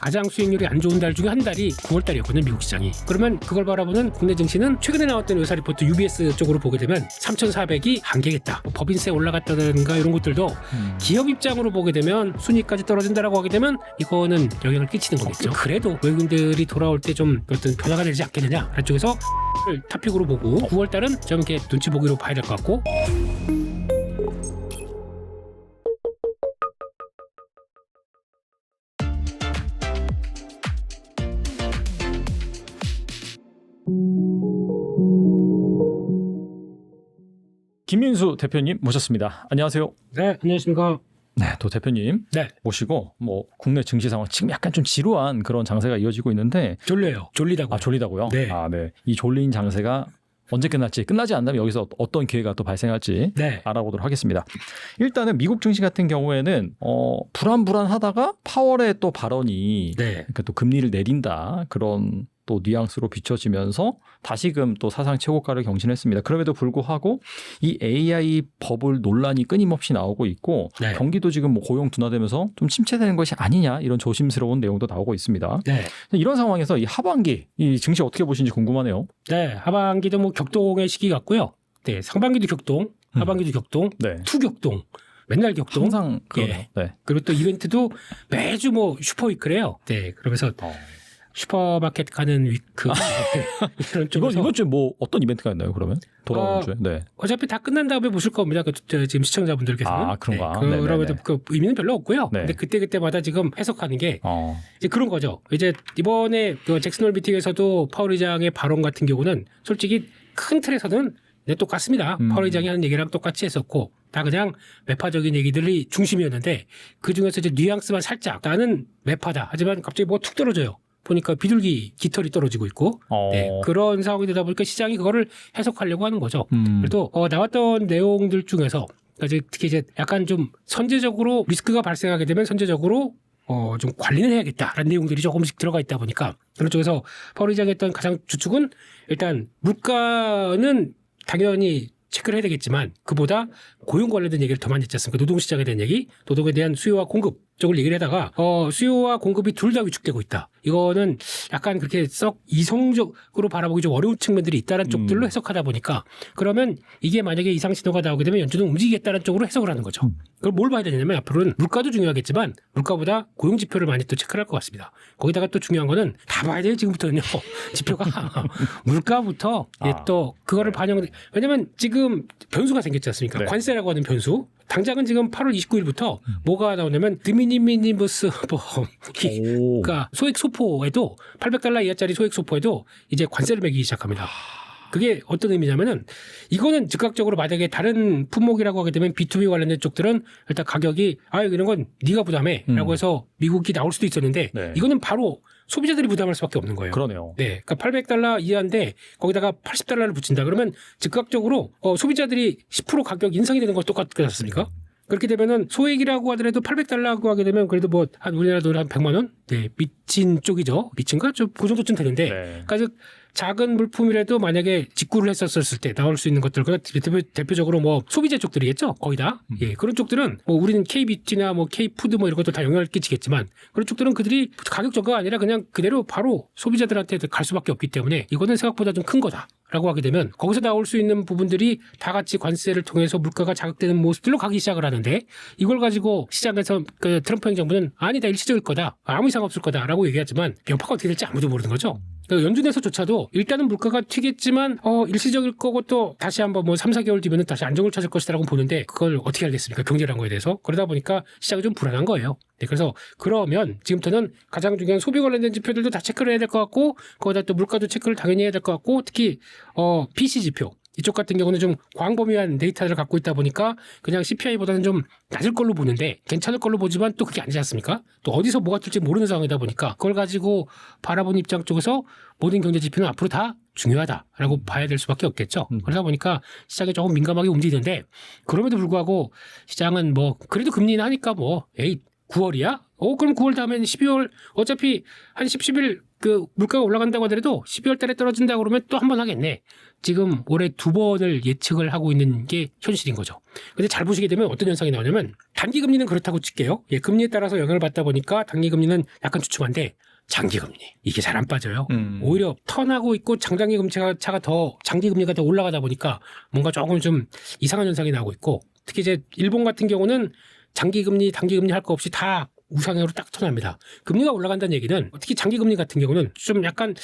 가장 수익률이 안 좋은 달 중에 한 달이 9월 달이었거든요 미국 시장이. 그러면 그걸 바라보는 국내 증시는 최근에 나왔던 의사 리포트 UBS 쪽으로 보게 되면 3,400이 한계겠다. 뭐 법인세 올라갔다든가 이런 것들도 음. 기업 입장으로 보게 되면 순위까지 떨어진다라고 하게 되면 이거는 영향을 끼치는 거겠죠. 그래도 외국인들이 돌아올 때 좀 어떤 변화가 되지 않겠느냐. 쪽에서 를 탑픽으로 보고 9월 달은 좀 이렇게 눈치 보기로 봐야 될 것 같고 김민수 대표님 모셨습니다. 안녕하세요. 네 안녕하십니까 네, 또 대표님 네 모시고 뭐 국내 증시 상황 지금 약간 좀 지루한 그런 장세가 이어지고 있는데 졸려요 졸리다고 아 졸리다고요? 네. 아 네. 이 졸린 장세가 언제 끝날지 끝나지 않다면 여기서 어떤 기회가 또 발생할지 네 알아보도록 하겠습니다. 일단은 미국 증시 같은 경우에는 어 불안불안하다가 파월의 또 발언이 네. 그러니까 또 금리를 내린다 그런 또 뉘앙스로 비춰지면서 다시금 또 사상 최고가를 경신했습니다. 그럼에도 불구하고 이 AI 버블 논란이 끊임없이 나오고 있고 네. 경기도 지금 뭐 고용 둔화되면서 좀 침체되는 것이 아니냐 이런 조심스러운 내용도 나오고 있습니다. 네. 이런 상황에서 이 하반기 이 증시 어떻게 보시는지 궁금하네요. 네, 하반기도 뭐 격동의 시기 같고요. 네, 상반기도 격동, 음. 하반기도 격동, 네. 투격동, 맨날 격동. 항상 그러네요. 예. 네. 그리고 또 이벤트도 매주 뭐 슈퍼위크래요. 네, 그러면서 어. 슈퍼마켓 가는 위크 이런 이번 쪽에서 이번 주에 뭐 어떤 이벤트가 있나요? 그러면 돌아오는 어, 주에. 네. 어차피 다 끝난 다음에 보실 겁니다. 그, 저, 지금 시청자분들께서는. 아, 그런가? 네, 그럼에도 네네네. 그 의미는 별로 없고요. 네. 근데 그때 그때마다 지금 해석하는 게 어. 이제 그런 거죠. 이제 이번에 그 잭슨 홀 미팅에서도 파월 의장의 발언 같은 경우는 솔직히 큰 틀에서는 네, 똑같습니다. 음. 파월 의장이 하는 얘기랑 똑같이 했었고 다 그냥 매파적인 얘기들이 중심이었는데 그 중에서 이제 뉘앙스만 살짝 나는 매파다. 하지만 갑자기 뭐가 툭 떨어져요. 보니까 비둘기 깃털이 떨어지고 있고 어. 네, 그런 상황이 되다 보니까 시장이 그거를 해석하려고 하는 거죠. 음. 그래도 어, 나왔던 내용들 중에서 그러니까 이제 특히 이제 약간 좀 선제적으로 리스크가 발생하게 되면 선제적으로 어, 좀 관리를 해야겠다라는 내용들이 조금씩 들어가 있다 보니까 그런 쪽에서 파월 의장이 했던 가장 주축은 일단 물가는 당연히 체크를 해야 되겠지만 그보다 고용 관련된 얘기를 더 많이 했지 않습니까? 노동시장에 대한 얘기, 노동에 대한 수요와 공급 쪽을 얘기를 하다가 어, 수요와 공급이 둘 다 위축되고 있다. 이거는 약간 그렇게 썩 이성적으로 바라보기 좀 어려운 측면들이 있다는 음. 쪽들로 해석하다 보니까 그러면 이게 만약에 이상 신호가 나오게 되면 연준은 움직이겠다는 쪽으로 해석을 하는 거죠. 음. 그걸 뭘 봐야 되냐면 앞으로는 물가도 중요하겠지만 물가보다 고용 지표를 많이 또 체크를 할 것 같습니다. 거기다가 또 중요한 거는 다 봐야 돼요 지금부터는요. 지표가 물가부터 예, 아, 또 그거를 반영. 왜냐면 지금 변수가 생겼지 않습니까? 네. 관세 라고 하는 변수. 당장은 지금 8월 29일부터 음. 뭐가 나오냐면 드미니미니버스 오. 그러니까 소액 소포에도 800달러 이하짜리 소액 소포에도 이제 관세를 매기기 시작합니다. 그게 어떤 의미냐면은 이거는 즉각적으로 만약에 다른 품목이라고 하게 되면 B2B 관련된 쪽들은 일단 가격이 아 이런 건 네가 부담해라고 음. 해서 미국이 나올 수도 있었는데 네. 이거는 바로 소비자들이 부담할 수밖에 없는 거예요. 그러네요. 네, 그러니까 800달러 이하인데 거기다가 80달러를 붙인다. 그러면 즉각적으로 어, 소비자들이 10% 가격 인상이 되는 거 똑같지 않습니까? 그렇게 되면은 소액이라고 하더라도 800달러고 하게 되면 그래도 뭐 한 우리나라 돈 한 100만 원? 네, 미친 쪽이죠. 미친가? 좀그 정도쯤 되는데. 네. 그러니까 즉 작은 물품이라도 만약에 직구를 했었을 때 나올 수 있는 것들 그 대표, 대표 적으로 뭐 소비재 쪽들이겠죠 거의 다 음. 예, 그런 쪽들은 뭐 우리는 K뷰티나 뭐 K푸드 뭐 이런 것도 다 영향을 끼치겠지만 그런 쪽들은 그들이 가격 저가가 아니라 그냥 그대로 바로 소비자들한테 갈 수밖에 없기 때문에 이거는 생각보다 좀 큰 거다. 라고 하게 되면 거기서 나올 수 있는 부분들이 다 같이 관세를 통해서 물가가 자극되는 모습들로 가기 시작을 하는데 이걸 가지고 시장에서 그 트럼프 행정부는 아니다 일시적일 거다 아무 이상 없을 거다라고 얘기하지만 여파가 어떻게 될지 아무도 모르는 거죠. 그러니까 연준에서조차도 일단은 물가가 튀겠지만 어 일시적일 거고 또 다시 한번 뭐 3, 4개월 뒤면은 다시 안정을 찾을 것이다라고 보는데 그걸 어떻게 알겠습니까? 경제라는 거에 대해서. 그러다 보니까 시장이 좀 불안한 거예요. 네, 그래서 그러면 지금부터는 가장 중요한 소비 관련된 지표들도 다 체크를 해야 될 것 같고 거기다 또 물가도 체크를 당연히 해야 될 것 같고 특히 어 PC 지표 이쪽 같은 경우는 좀 광범위한 데이터를 갖고 있다 보니까 그냥 CPI보다는 좀 낮을 걸로 보는데 괜찮을 걸로 보지만 또 그게 아니지 않습니까? 또 어디서 뭐가 뜰지 모르는 상황이다 보니까 그걸 가지고 바라보는 입장 쪽에서 모든 경제 지표는 앞으로 다 중요하다라고 봐야 될 수밖에 없겠죠. 음. 그러다 보니까 시장이 조금 민감하게 움직이는데 그럼에도 불구하고 시장은 뭐 그래도 금리는 하니까 뭐 에이 9월이야? 어 그럼 9월 다음엔 12월 어차피 한 10, 11 그 물가가 올라간다고 하더라도 12월 달에 떨어진다 고 그러면 또 한 번 하겠네. 지금 올해 두 번을 예측을 하고 있는 게 현실인 거죠. 근데 잘 보시게 되면 어떤 현상이 나오냐면 단기 금리는 그렇다고 칠게요. 예, 금리에 따라서 영향을 받다 보니까 단기 금리는 약간 주춤한데 장기 금리 이게 잘 안 빠져요. 음. 오히려 턴하고 있고 장장기 금리가 차가 더 장기 금리가 더 올라가다 보니까 뭔가 조금 좀 이상한 현상이 나오고 있고 특히 이제 일본 같은 경우는 장기 금리, 단기 금리 할 거 없이 다 우상향으로 딱 턴합니다. 금리가 올라간다는 얘기는 특히 장기 금리 같은 경우는 좀 약간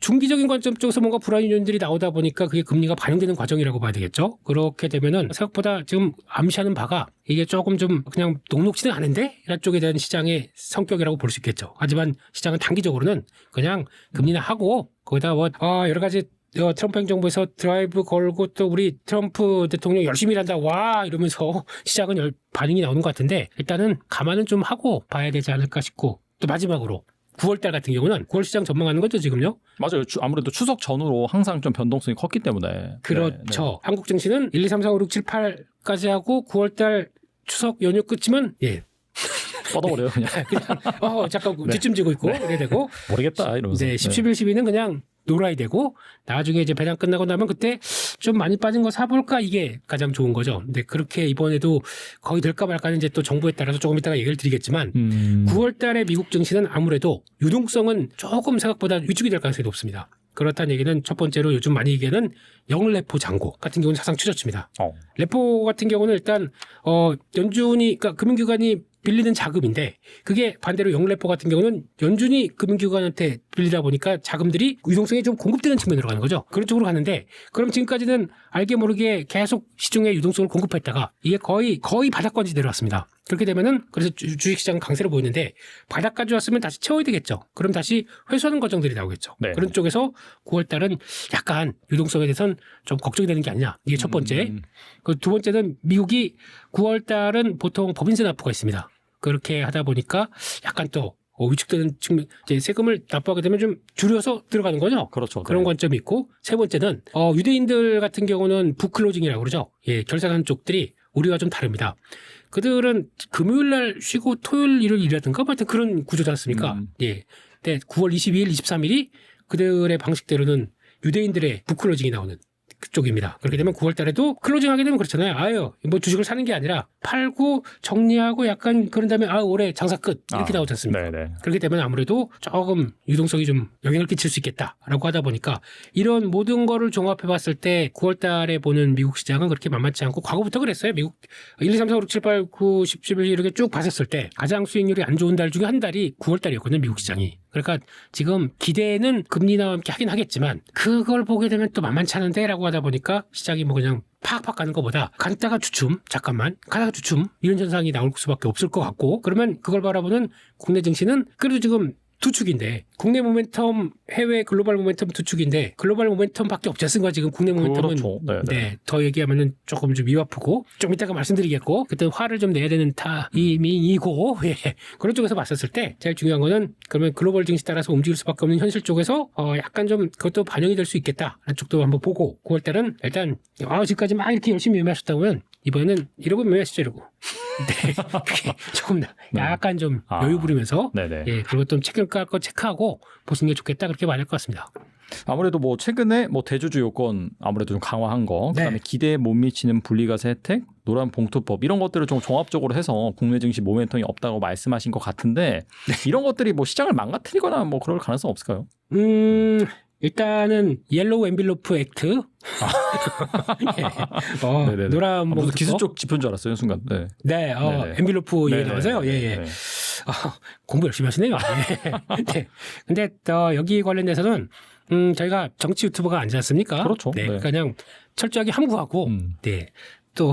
중기적인 관점 쪽에서 뭔가 불안 요인들이 나오다 보니까 그게 금리가 반영되는 과정이라고 봐야 되겠죠. 그렇게 되면은 생각보다 지금 암시하는 바가 이게 조금 좀 그냥 녹록지는 않은데 이런 쪽에 대한 시장의 성격이라고 볼 수 있겠죠. 하지만 시장은 단기적으로는 그냥 금리나 하고 거기다 뭐 아, 여러 가지 어, 트럼프 행정부에서 드라이브 걸고 또 우리 트럼프 대통령 열심히 일한다 와 이러면서 시장은 열, 반응이 나오는 것 같은데 일단은 감안은 좀 하고 봐야 되지 않을까 싶고 또 마지막으로 9월달 같은 경우는 9월 시장 전망하는 거죠 지금요? 맞아요. 주- 아무래도 추석 전후로 항상 좀 변동성이 컸기 때문에. 그렇죠. 네, 네. 한국 증시는 1, 2, 3, 4, 5, 6, 7, 8까지 하고 9월달 추석 연휴 끝이면 예 뻗어버려요 그냥. 그냥 어 잠깐 네. 뒷짐지고 있고 이래 되고 모르겠다 이러면서. 네, 10, 11, 12는 그냥 놀아야 되고 나중에 이제 배당 끝나고 나면 그때 좀 많이 빠진 거 사볼까 이게 가장 좋은 거죠. 근데 그렇게 이번에도 거의 될까 말까는 이제 또 정부에 따라서 조금 이따가 얘기를 드리겠지만 음. 9월 달에 미국 증시는 아무래도 유동성은 조금 생각보다 위축이 될 가능성이 높습니다. 그렇다는 얘기는 첫 번째로 요즘 많이 얘기하는 영레포 잔고 같은 경우는 사상 추저치입니다. 어. 레포 같은 경우는 일단 어 연준이 그러니까 금융기관이 빌리는 자금인데 그게 반대로 영레포 같은 경우는 연준이 금융기관한테 빌리다 보니까 자금들이 유동성이 좀 공급되는 측면으로 가는 거죠. 그런 쪽으로 가는데 그럼 지금까지는 알게 모르게 계속 시중에 유동성을 공급했다가 이게 거의 거의 바닥까지 내려왔습니다. 그렇게 되면은 그래서 주- 주식시장은 강세로 보이는데 바닥까지 왔으면 다시 채워야 되겠죠. 그럼 다시 회수하는 과정들이 나오겠죠. 네. 그런 쪽에서 9월 달은 약간 유동성에 대해서는 좀 걱정이 되는 게 아니냐. 이게 첫 번째. 음. 그두 번째는 미국이 9월 달은 보통 법인세 납부가 있습니다. 그렇게 하다 보니까 약간 또 어, 위축되는 측면, 이제 세금을 납부하게 되면 좀 줄여서 들어가는 거죠. 그렇죠. 그런 네. 관점이 있고 세 번째는 어, 유대인들 같은 경우는 북클로징이라고 그러죠. 예, 결산하는 쪽들이 우리와 좀 다릅니다. 그들은 금요일 날 쉬고 토요일 일을 일하든가 뭐 하여튼 그런 구조지 않습니까? 음. 예. 근데 9월 22일, 23일이 그들의 방식대로는 유대인들의 북클로징이 나오는 그 쪽입니다. 그렇게 되면 9월 달에도 클로징 하게 되면 그렇잖아요. 아유, 뭐 주식을 사는 게 아니라 팔고 정리하고 약간 그런 다음에 아, 올해 장사 끝. 이렇게 아, 나오지 않습니까? 네네. 그렇게 되면 아무래도 조금 유동성이 좀 영향을 끼칠 수 있겠다라고 하다 보니까 이런 모든 거를 종합해 봤을 때 9월 달에 보는 미국 시장은 그렇게 만만치 않고 과거부터 그랬어요. 미국 1, 2, 3, 4, 5, 6, 7, 8, 9, 10, 11 이렇게 쭉 봤었을 때 가장 수익률이 안 좋은 달 중에 한 달이 9월 달이었거든요. 미국 시장이. 그러니까 지금 기대는 금리나 함께 하긴 하겠지만 그걸 보게 되면 또 만만치 않은데라고 하다 보니까 시장이 뭐 그냥 팍팍 가는 것보다 갔다가 주춤 잠깐만 가다가 주춤 이런 현상이 나올 수밖에 없을 것 같고 그러면 그걸 바라보는 국내 증시는 그래도 지금 두 축인데 국내 모멘텀 해외 글로벌 모멘텀 두 축인데 글로벌 모멘텀밖에 없지 않습니까 지금 국내 모멘텀은 그렇죠. 네네. 네, 더 얘기하면은 조금 좀 입 아프고 좀 이따가 말씀드리겠고 그때 화를 좀 내야 되는 타이밍이고 예. 그런 쪽에서 봤었을 때 제일 중요한 거는 그러면 글로벌 증시 따라서 움직일 수밖에 없는 현실 쪽에서 어 약간 좀 그것도 반영이 될 수 있겠다라는 쪽도 한번 보고 9월 달은 일단 아 지금까지 막 이렇게 열심히 매매하셨다면 이번에는 이러고 매매하시죠 이러고 네 그게 조금 더 약간 좀 아. 여유 부리면서 네네. 예 그리고 좀 체크할 거 체크하고 보시는 게 좋겠다 그렇게 말할 것 같습니다. 아무래도 뭐 최근에 뭐 대주주 요건 아무래도 좀 강화한 거, 네. 그다음에 기대에 못 미치는 분리과세 혜택, 노란 봉투법 이런 것들을 좀 종합적으로 해서 국내 증시 모멘텀이 없다고 말씀하신 것 같은데 네. 이런 것들이 뭐 시장을 망가뜨리거나 뭐 그럴 가능성 없을까요? 음, 일단은 옐로우 엠빌로프 액트. 예. 어, 아. 네네네. 노란 아, 뭐 무슨 기술 쪽 짚은 줄 알았어요 순간. 네. 네, 어, 네네. 엠빌로프 얘기. 나와서요. 예, 예. 네. 아, 공부 열심히 하시네요. 예. 네. 근데 어, 여기 관련돼서는 음, 저희가 정치 유튜버가 아니지 않습니까? 그렇죠. 네, 네. 그냥 철저하게 함구하고 음. 네. 또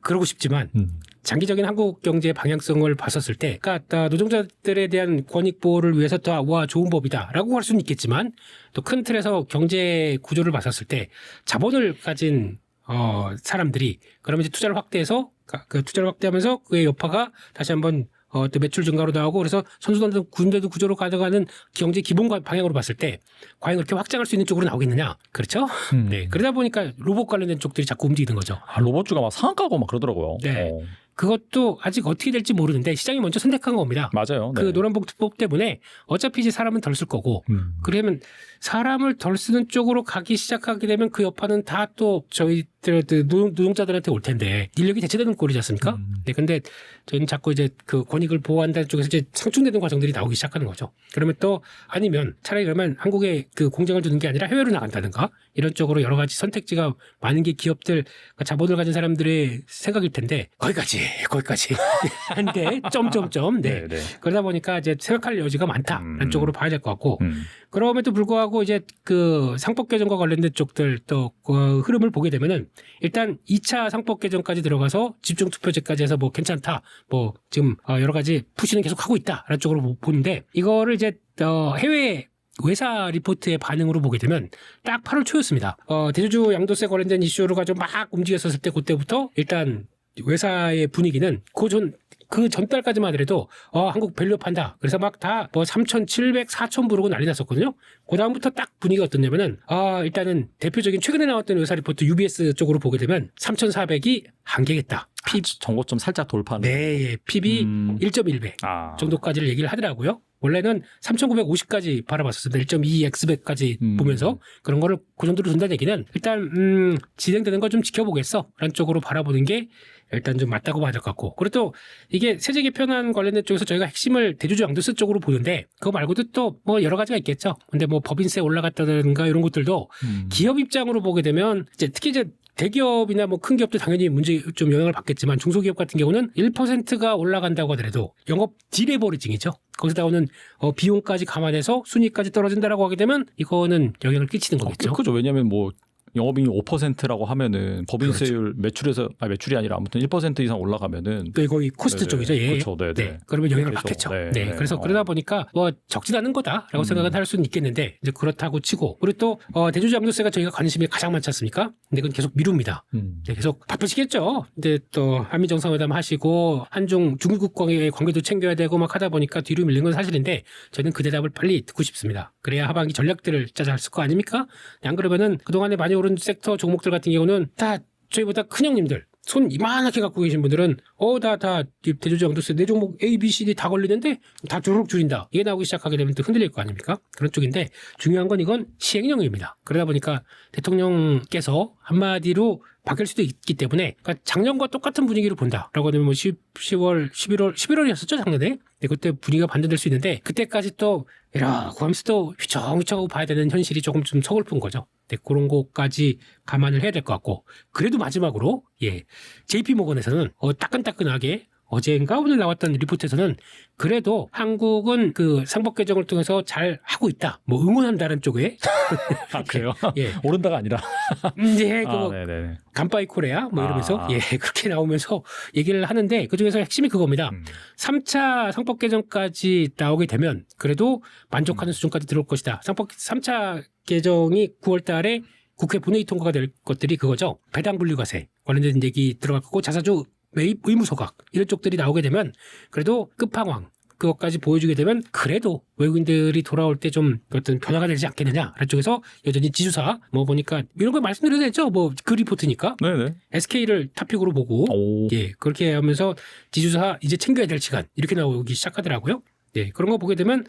그러고 싶지만 음. 장기적인 한국 경제의 방향성을 봤었을 때, 그러니까 노동자들에 대한 권익 보호를 위해서 더와 좋은 법이다라고 할 수는 있겠지만 또 큰 틀에서 경제 구조를 봤었을 때 자본을 가진 어 사람들이 그러면 이제 투자를 확대해서 그- 그 투자를 확대하면서 그의 여파가 다시 한번 어, 또 매출 증가로 나오고 그래서 선수단들 군대도 구조로 가져가는 경제 기본 방향으로 봤을 때 과연 그렇게 확장할 수 있는 쪽으로 나오겠느냐 그렇죠? 음. 네 그러다 보니까 로봇 관련된 쪽들이 자꾸 움직이는 거죠. 아, 로봇주가 막 상한가고 막 그러더라고요. 네. 어. 그것도 아직 어떻게 될지 모르는데 시장이 먼저 선택한 겁니다. 맞아요. 그 노란봉투법 때문에 어차피 이제 사람은 덜 쓸 거고 음. 그러면 사람을 덜 쓰는 쪽으로 가기 시작하게 되면 그 여파는 다 또 저희들 그 노동, 노동자들한테 올 텐데 인력이 대체되는 꼴이지 않습니까? 음. 네, 근데 저희는 자꾸 이제 그 권익을 보호한다는 쪽에서 이제 상충되는 과정들이 나오기 시작하는 거죠. 그러면 또 아니면 차라리 그러면 한국에 그 공장을 두는 게 아니라 해외로 나간다든가 이런 쪽으로 여러 가지 선택지가 많은 게 기업들 그러니까 자본을 가진 사람들의 생각일 텐데 거기까지 거기까지 한데 점점점 네. 네, 네. 그러다 보니까 이제 생각할 여지가 많다라는 음. 쪽으로 봐야 될 것 같고 음. 그럼에도 불구하고 이제 그 상법 개정과 관련된 쪽들 또 그 흐름을 보게 되면은 일단 2차 상법 개정까지 들어가서 집중 투표제까지 해서 뭐 괜찮다. 뭐 지금 어 여러 가지 푸시는 계속 하고 있다라는 쪽으로 보- 보는데 이거를 이제 어 해외 외사 리포트의 반응으로 보게 되면 딱 8월 초였습니다. 어, 대주주 양도세 관련된 이슈로 가지고 막 움직였었을 때 그때부터 일단 외사의 분위기는 그전 그 전달까지만 하더라도 어, 한국 밸류 판다. 그래서 막 다 뭐 3,700, 4,000 부르고 난리 났었거든요. 그 다음부터 딱 분위기가 어떻냐면은 아 일단은 대표적인 최근에 나왔던 외사 리포트 UBS 쪽으로 보게 되면 3,400이 한계겠다. P, 정고점 살짝 돌파는. 네, 예, PB 음. 1.1배 아. 정도까지를 얘기를 하더라고요. 원래는 3,950까지 바라봤었는데 1.2x배까지 음. 보면서 그런 거를 그 정도로 둔다는 얘기는 일단 음, 진행되는 거좀 지켜보겠어 라는 쪽으로 바라보는 게 일단 좀 맞다고 봐야 될 것 같고 그리고 또 이게 세제 개편안 관련된 쪽에서 저희가 핵심을 대주주 양도세 쪽으로 보는데 그거 말고도 또 뭐 여러 가지가 있겠죠. 근데 뭐 법인세 올라갔다든가 이런 것들도 음. 기업 입장으로 보게 되면 이제 특히 이제 대기업이나 뭐 큰 기업도 당연히 문제 좀 영향을 받겠지만 중소기업 같은 경우는 1%가 올라간다고 하더라도 영업 디레버리징이죠. 거기서 나오는 어, 비용까지 감안해서 순위까지 떨어진다라고 하게 되면 이거는 영향을 끼치는 어, 거겠죠. 그죠. 왜냐하면 뭐 영업이익 5%라고 하면은 법인세율 매출에서 아 매출이 아니라 아무튼 1% 이상 올라가면은 그 거의 코스트 네네. 쪽이죠. 예. 그렇죠. 네네. 네. 그러면 영향을 그렇죠. 받겠죠. 네, 네. 네. 그래서 어. 그러다 보니까 뭐 적진 않은 거다라고 음. 생각은 할 수는 있겠는데 이제 그렇다고 치고 그리고 또 어, 대주주 양도세가 저희가 관심이 가장 많지 않습니까? 근데 그건 계속 미룹니다. 음. 네, 계속 바쁘시겠죠. 근데 또 한미 정상회담 하시고 한중 중국과의 관계도 챙겨야 되고 막 하다 보니까 뒤로 밀린 건 사실인데 저는 그 대답을 빨리 듣고 싶습니다. 그래야 하반기 전략들을 짜자 할거 아닙니까? 안 그러면은 그동안에 많이 오른 섹터 종목들 같은 경우는 다 저희보다 큰 형님들 손 이만하게 갖고 계신 분들은 어다다 대주주 양도세 내 종목 A, B, C, D 다 걸리는데 다 조록 줄인다. 이게 나오기 시작하게 되면 또 흔들릴 거 아닙니까? 그런 쪽인데 중요한 건 이건 시행령입니다. 그러다 보니까 대통령께서 한마디로 바뀔 수도 있기 때문에 그러니까 작년과 똑같은 분위기로 본다라고 하면 뭐 10, 10월, 11월, 11월이었었죠 작년에. 네, 그때 분위기가 반전될 수 있는데 그때까지 또 이라고 하면서 또 휘청휘청 봐야 되는 현실이 조금 좀 서글픈 거죠. 네, 그런 것까지 감안을 해야 될 것 같고 그래도 마지막으로 예, JP 모건에서는 어, 따끈따끈하게 어제인가 오늘 나왔던 리포트에서는 그래도 한국은 그 상법 개정을 통해서 잘 하고 있다. 뭐 응원한다는 쪽에 아 그래요? 예. 오른다가 아니라. 이제 그 아, 뭐 네네. 간파이 코레아 뭐 이러면서 아. 예 그렇게 나오면서 얘기를 하는데 그 중에서 핵심이 그겁니다. 음. 3차 상법 개정까지 나오게 되면 그래도 만족하는 수준까지 들어올 것이다. 상법 3차 개정이 9월 달에 국회 본회의 통과가 될 것들이 그거죠. 배당 분류과세 관련된 얘기 들어갈 거고 자사주 매입 의무 소각 이런 쪽들이 나오게 되면 그래도 끝판왕 그것까지 보여주게 되면 그래도 외국인들이 돌아올 때 좀 어떤 변화가 되지 않겠느냐 그런 쪽에서 여전히 지주사 뭐 보니까 이런 걸 말씀드려도 되죠 뭐 그 리포트니까 네네. SK를 탑픽으로 보고 오. 예, 그렇게 하면서 지주사 이제 챙겨야 될 시간 이렇게 나오기 시작하더라고요. 예, 그런 거 보게 되면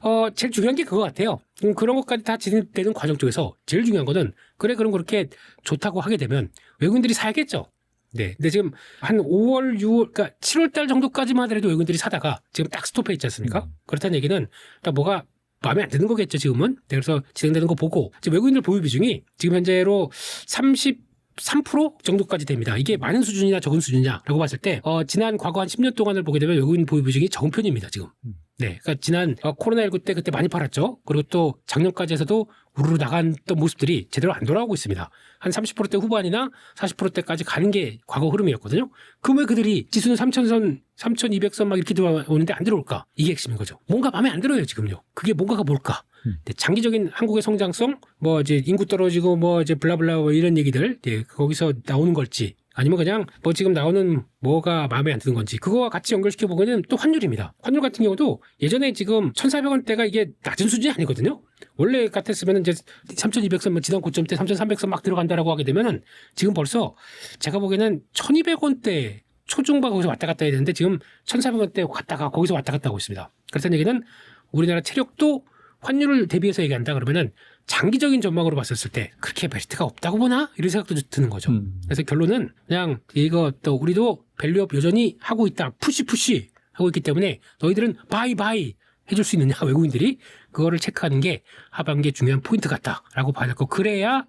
어 제일 중요한 게 그거 같아요. 음, 그런 것까지 다 진행되는 과정 쪽에서 제일 중요한 거는 그래 그럼 그렇게 좋다고 하게 되면 외국인들이 사야겠죠. 네. 근데 지금 한 5월, 6월, 그러니까 7월 달 정도까지만 하더라도 외국인들이 사다가 지금 딱 스톱해 있지 않습니까? 음. 그렇다는 얘기는 일단 뭐가 마음에 안 드는 거겠죠, 지금은. 네, 그래서 진행되는 거 보고 지금 외국인들 보유 비중이 지금 현재로 33% 정도까지 됩니다. 이게 많은 수준이나 적은 수준이냐라고 봤을 때 어, 지난 과거 한 10년 동안을 보게 되면 외국인 보유 비중이 적은 편입니다, 지금. 음. 네. 그러니까 지난 어, 코로나19 때 그때 많이 팔았죠. 그리고 또 작년까지 해서도 우르르 나갔던 모습들이 제대로 안 돌아오고 있습니다. 한 30%대 후반이나 40%대까지 가는 게 과거 흐름이었거든요. 그럼 왜 그들이 지수는 3,000선, 3,200선 막 이렇게 들어오는데 안 들어올까? 이게 핵심인 거죠. 뭔가 마음에 안 들어요, 지금요. 그게 뭔가가 뭘까? 음. 네, 장기적인 한국의 성장성, 뭐 이제 인구 떨어지고 뭐 이제 블라블라 뭐 이런 얘기들, 예, 거기서 나오는 걸지. 아니면 그냥 뭐 지금 나오는 뭐가 마음에 안 드는 건지 그거와 같이 연결시켜 보면은 또 환율입니다. 환율 같은 경우도 예전에 지금 1,400원대가 이게 낮은 수준이 아니거든요. 원래 같았으면 이제 3,200선 뭐 지난 고점대 3,300선 막 들어간다라고 하게 되면은 지금 벌써 제가 보기에는 1,200원대 초중반 거기서 왔다 갔다 해야 되는데 지금 1,400원대 갔다가 거기서 왔다 갔다 하고 있습니다. 그렇다는 얘기는 우리나라 체력도 환율을 대비해서 얘기한다 그러면은 장기적인 전망으로 봤었을 때 그렇게 메리트가 없다고 보나 이런 생각도 드는 거죠. 음. 그래서 결론은 그냥 이거 또 우리도 밸류업 여전히 하고 있다. 푸시 푸시 하고 있기 때문에 너희들은 바이 바이 해줄 수 있느냐 외국인들이 그거를 체크하는 게 하반기에 중요한 포인트 같다라고 봐야 될 거. 그래야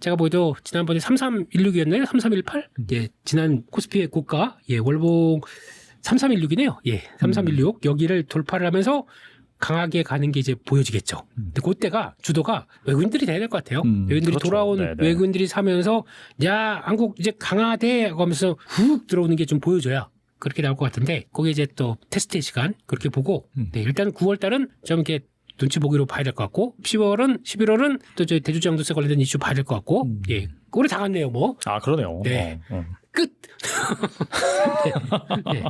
제가 보기도 지난번에 3316이었나요? 3318? 예, 지난 코스피의 고가 예, 월봉 3316이네요. 예, 3316 여기를 돌파를 하면서 강하게 가는 게 이제 보여지겠죠. 근데 그때가 주도가 외국인들이 돼야 될 것 같아요. 음, 외국인들이 그렇죠. 돌아온 네네. 외국인들이 사면서 야 한국 이제 강하대 하면서 훅 들어오는 게 좀 보여줘야 그렇게 나올 것 같은데 거기에 이제 또 테스트의 시간 그렇게 보고 음. 네, 일단 9월 달은 좀 이렇게 눈치 보기로 봐야 될 것 같고 10월은 11월은 또 저희 대주장도세 관련된 이슈 봐야 될 것 같고 음. 예 올해 다 갔네요 뭐 아 그러네요. 네. 어, 어. 끝. 네. 네.